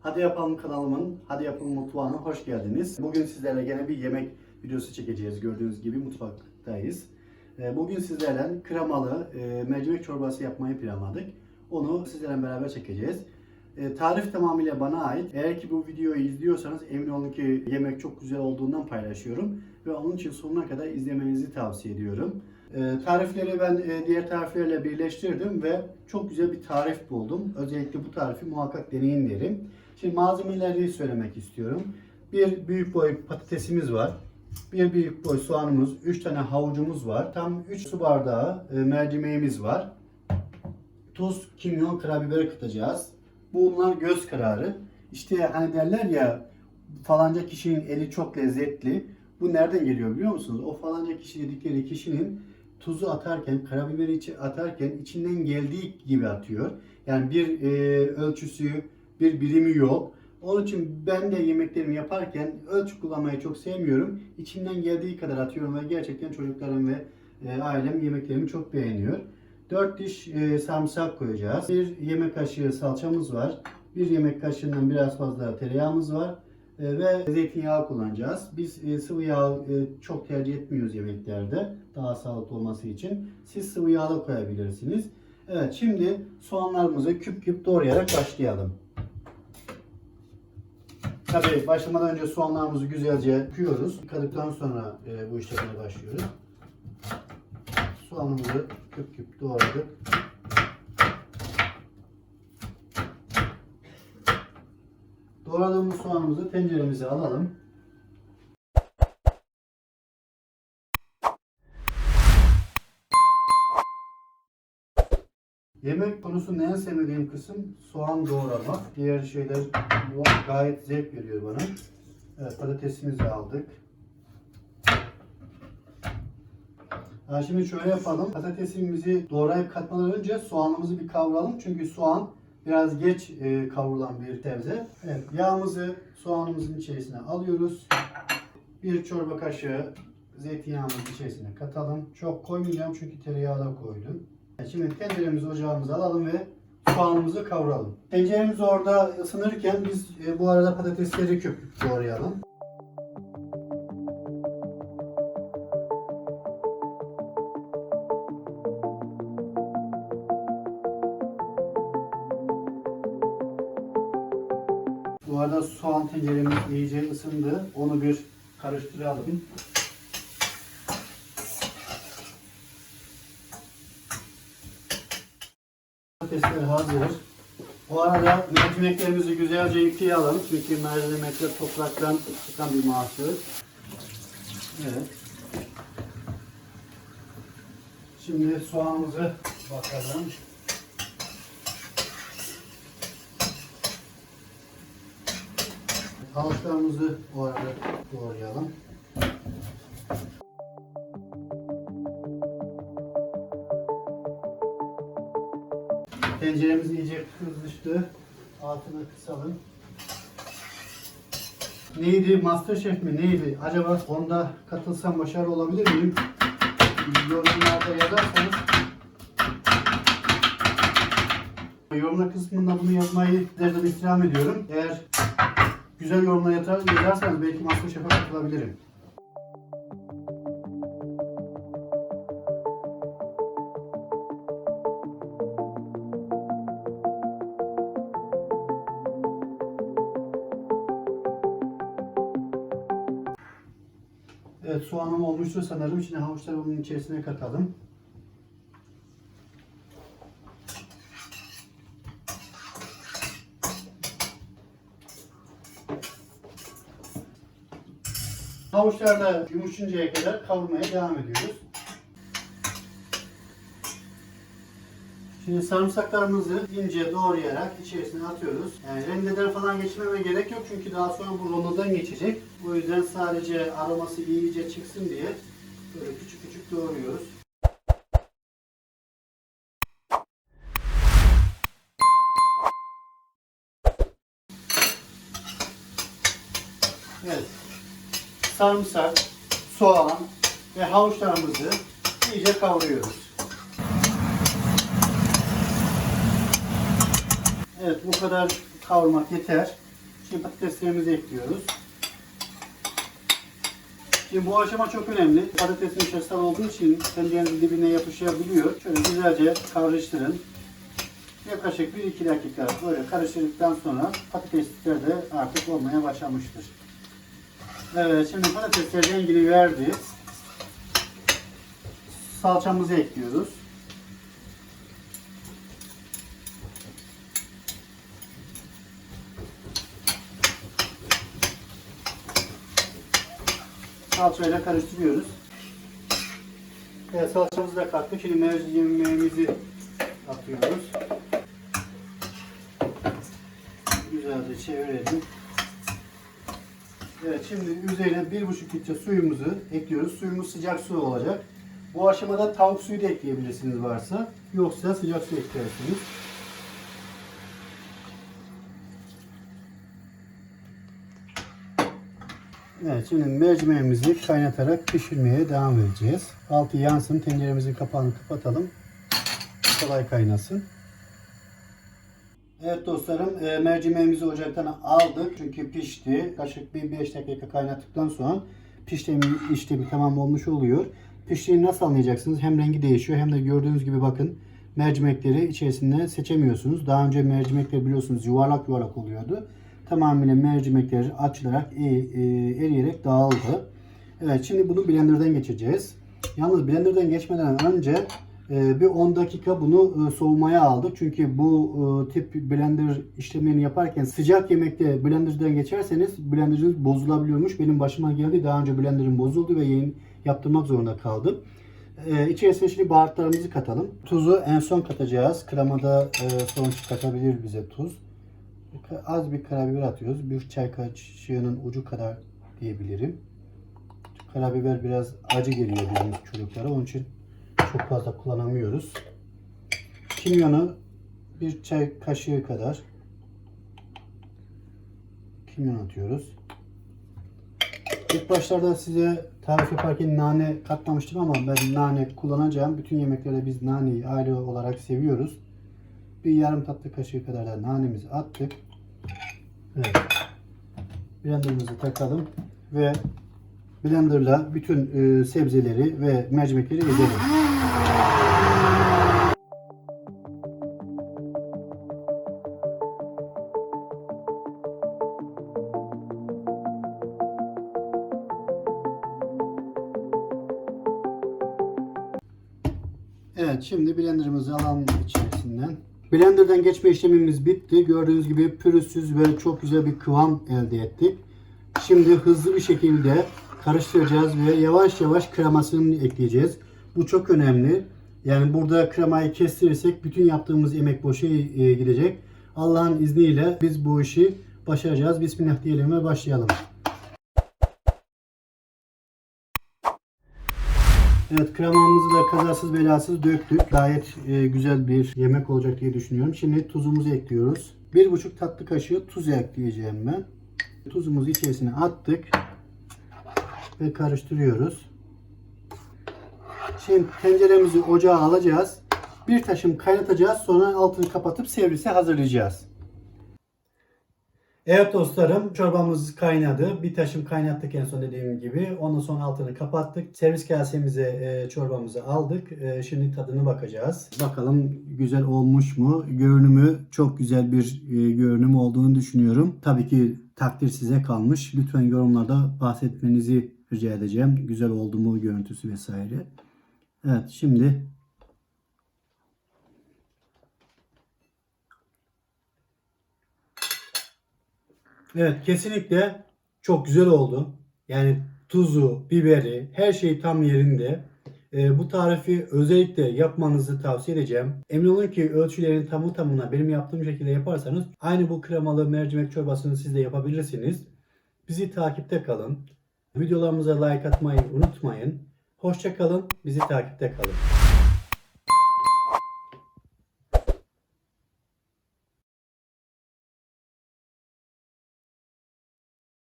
Hadi Yapalım kanalımın Hadi Yapalım mutfağına hoş geldiniz. Bugün sizlerle gene bir yemek videosu çekeceğiz. Gördüğünüz gibi mutfaktayız. Ee, Bugün sizlerle kremalı e, mercimek çorbası yapmayı planladık. Onu sizlerle beraber çekeceğiz. E, Tarif tamamıyla bana ait. Eğer ki bu videoyu izliyorsanız emin olun ki yemek çok güzel olduğundan paylaşıyorum. Ve onun için sonuna kadar izlemenizi tavsiye ediyorum. E, Tarifleri ben diğer tariflerle birleştirdim ve çok güzel bir tarif buldum. Özellikle bu tarifi muhakkak deneyin derim. Şimdi malzemeleri söylemek istiyorum. Bir büyük boy patatesimiz var. Bir büyük boy soğanımız, 3 tane havucumuz var. Tam 3 su bardağı e, mercimeğimiz var. Tuz, kimyon, karabiber katacağız. Bunlar göz kararı. İşte hani derler ya falanca kişinin eli çok lezzetli. Bu nereden geliyor biliyor musunuz? O falanca kişi dedikleri kişinin tuzu atarken, karabiberi atarken içinden geldiği gibi atıyor. Yani bir e, ölçüsü, bir birimi yok. Onun için ben de yemeklerimi yaparken ölçü kullanmayı çok sevmiyorum. İçinden geldiği kadar atıyorum ve gerçekten çocuklarım ve e, ailem yemeklerimi çok beğeniyor. 4 diş e, sarımsak koyacağız. Bir yemek kaşığı salçamız var. Bir yemek kaşığından biraz fazla tereyağımız var. E, ve zeytinyağı kullanacağız. Biz e, sıvı yağ çok tercih etmiyoruz yemeklerde. Daha sağlıklı olması için. Siz sıvı yağ da koyabilirsiniz. Evet şimdi soğanlarımızı küp küp doğrayarak başlayalım. Tabii başlamadan önce soğanlarımızı güzelce yıkıyoruz. Yıkadıktan sonra e, bu işlemine başlıyoruz. Soğanımızı küp küp doğradık. Doğradığımız soğanımızı tenceremize alalım. Yemek konusunda en sevmediğim kısım soğan doğramak. Diğer şeyler gayet zevk veriyor bana. Evet patatesimizi aldık. Ha, şimdi şöyle yapalım. Patatesimizi doğrayıp katmadan önce soğanımızı bir kavuralım. Çünkü soğan biraz geç e, kavrulan bir sebze. Evet, yağımızı soğanımızın içerisine alıyoruz. Bir çorba kaşığı zeytinyağımızın içerisine katalım. Çok koymayacağım çünkü tereyağı da koydum. Şimdi tenceremizi ocağımıza alalım ve soğanımızı kavuralım. Tenceremiz orada ısınırken biz e, bu arada patatesleri küp doğrayalım. Bu arada soğan tenceremiz iyice ısındı. Onu bir karıştıralım. Patatesler hazır. Bu arada mercimeklerimizi güzelce yıkayalım. Çünkü mercimekler topraktan çıkan bir mahsul. Evet. Şimdi soğanımızı bakalım. Havuçlarımızı bu arada doğrayalım. Tenceremiz iyice kızıştı. Altını kısalım. Neydi? Masterchef mi? Neydi? Acaba onda katılsam başarılı olabilir miyim? Yorumlarda yazarsanız Yorumlar kısmında bunu yazmayı sizlerden istirham ediyorum. Eğer güzel yorumlar yazar- yazarsanız belki Masterchef'e katılabilirim. Evet soğanım olmuştur sanırım. Şimdi havuçları bunun içerisine katalım. Havuçlar da yumuşayıncaya kadar kavurmaya devam ediyoruz. Şimdi sarımsaklarımızı ince doğrayarak içerisine atıyoruz. Yani rendeden falan geçirmeme gerek yok çünkü daha sonra bu rondodan geçecek. O yüzden sadece aroması iyice çıksın diye böyle küçük küçük doğruyoruz. Evet. Sarımsak, soğan ve havuçlarımızı iyice kavuruyoruz. Evet bu kadar kavurmak yeter. Şimdi patateslerimizi ekliyoruz. Şimdi bu aşama çok önemli. Patatesin içerisinde olduğu için tencerenin dibine yapışabiliyor. Şöyle güzelce karıştırın. Yaklaşık 1-2 dakika böyle karıştırdıktan sonra patatesler de artık olmaya başlamıştır. Evet şimdi patatesler rengini verdi. Salçamızı ekliyoruz. Salçayla karıştırıyoruz. Evet, salçamızı da kattık. Şimdi mercimeğimizi atıyoruz. Güzelce çevirelim. Evet şimdi üzerine bir buçuk litre suyumuzu ekliyoruz. Suyumuz sıcak su olacak. Bu aşamada tavuk suyu da ekleyebilirsiniz varsa. Yoksa sıcak su eklersiniz. Evet şimdi mercimeğimizi kaynatarak pişirmeye devam edeceğiz. Altı yansın. Tenceremizin kapağını kapatalım. Kolay kaynasın. Evet dostlarım e, mercimeğimizi ocaktan aldık. Çünkü pişti. Yaklaşık bir 5 dakika kaynattıktan sonra piştiğimi işlemi tamam olmuş oluyor. Piştiğini nasıl anlayacaksınız? Hem rengi değişiyor hem de gördüğünüz gibi bakın mercimekleri içerisinde seçemiyorsunuz. Daha önce mercimekler biliyorsunuz yuvarlak yuvarlak oluyordu. Tamamıyla mercimekler açılarak e, e, eriyerek dağıldı. Evet şimdi bunu blenderdan geçireceğiz. Yalnız blenderdan geçmeden önce e, bir 10 dakika bunu e, soğumaya aldık. Çünkü bu e, tip blender işlemlerini yaparken sıcak yemekte blenderdan geçerseniz blenderınız bozulabiliyormuş. Benim başıma geldi. Daha önce blenderim bozuldu ve yeni yaptırmak zorunda kaldım. Ee, içerisine şimdi baharatlarımızı katalım. Tuzu en son katacağız. Kremada e, son katabilir bize tuz. Az bir karabiber atıyoruz. Bir çay kaşığının ucu kadar diyebilirim. Karabiber biraz acı geliyor bizim çocuklara. Onun için çok fazla kullanamıyoruz. Kimyonu bir çay kaşığı kadar kimyon atıyoruz. İlk başlarda size tarif yaparken nane katmamıştım ama ben nane kullanacağım. Bütün yemeklerde biz naneyi aile olarak seviyoruz. Bir yarım tatlı kaşığı kadar da nanemizi attık. Evet. Blenderımızı takalım ve blenderla bütün e, sebzeleri ve mercimekleri ezelim. Evet şimdi blenderımızı alalım içerisinden. Blenderdan geçme işlemimiz bitti. Gördüğünüz gibi pürüzsüz ve çok güzel bir kıvam elde ettik. Şimdi hızlı bir şekilde karıştıracağız ve yavaş yavaş kremasını ekleyeceğiz. Bu çok önemli. Yani burada kremayı kestirirsek bütün yaptığımız emek boşa e, gidecek. Allah'ın izniyle biz bu işi başaracağız. Bismillah diyelim ve başlayalım. Evet kremamızı da kazasız belasız döktük. Gayet e, güzel bir yemek olacak diye düşünüyorum. Şimdi tuzumuzu ekliyoruz. Bir buçuk tatlı kaşığı tuz ekleyeceğim ben. Tuzumuzu içerisine attık. Ve karıştırıyoruz. Şimdi tenceremizi ocağa alacağız. Bir taşım kaynatacağız. Sonra altını kapatıp servise hazırlayacağız. Evet dostlarım çorbamız kaynadı. Bir taşım kaynattık en son dediğim gibi. Ondan sonra altını kapattık. Servis kasemize e, çorbamızı aldık. E, şimdi tadına bakacağız. Bakalım güzel olmuş mu? Görünümü çok güzel bir e, görünüm olduğunu düşünüyorum. Tabii ki takdir size kalmış. Lütfen yorumlarda bahsetmenizi rica edeceğim. Güzel oldu mu görüntüsü vesaire. Evet şimdi Evet kesinlikle çok güzel oldu. Yani tuzu, biberi, her şey tam yerinde. Ee, bu tarifi özellikle yapmanızı tavsiye edeceğim. Emin olun ki ölçülerin tamı tamına benim yaptığım şekilde yaparsanız aynı bu kremalı mercimek çorbasını siz de yapabilirsiniz. Bizi takipte kalın. Videolarımıza like atmayı unutmayın. Hoşça kalın. Bizi takipte kalın.